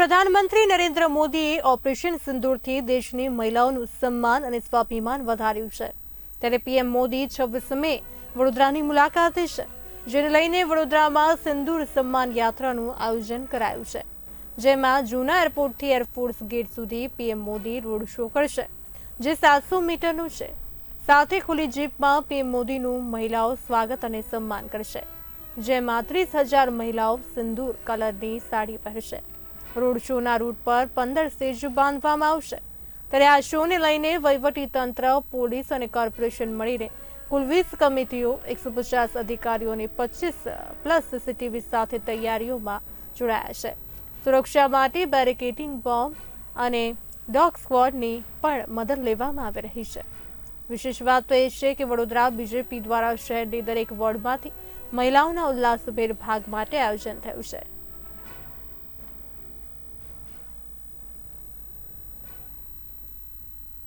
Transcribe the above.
પ્રધાનમંત્રી નરેન્દ્ર મોદીએ ઓપરેશન સિંદૂરથી દેશની મહિલાઓનું સન્માન અને સ્વાભિમાન વધાર્યું છે. ત્યારે પીએમ મોદી છવ્વીસ વડોદરાની મુલાકાતે છે, જેને લઈને વડોદરામાં સિંદૂર સન્માન યાત્રાનું આયોજન કરાયું છે. જેમાં જૂના એરપોર્ટથી એરફોર્સ ગેટ સુધી પીએમ મોદી રોડ શો કરશે, જે સાતસો મીટરનું છે. સાથે ખુલ્લી જીપમાં પીએમ મોદીનું મહિલાઓ સ્વાગત અને સન્માન કરશે, જેમાં ત્રીસ હજાર મહિલાઓ સિંદૂર કલરની સાડી પહેરશે. રોડ શોના રૂટ પર પંદર સ્ટેજ બાંધવામાં આવશે. ત્યારે આ શોને લઈને વહીવટી તંત્ર પોલીસ અને કોર્પોરેશન મળીને કુલ વીસ કમિટીઓ, એકસો પચાસ અધિકારીઓ અને પચીસ પ્લસ સીસીટીવી સાથે તૈયારીઓમાં જોડાયા છે. સુરક્ષા માટે બેરિકેડિંગ બોમ્બ અને ડોગ સ્ક્વોડની પણ મદદ લેવામાં આવી રહી છે. વિશેષ વાત તો એ છે કે વડોદરા બીજેપી દ્વારા શહેરની દરેક વોર્ડમાંથી મહિલાઓના ઉલ્લાસભેર ભાગ માટે આયોજન થયું છે.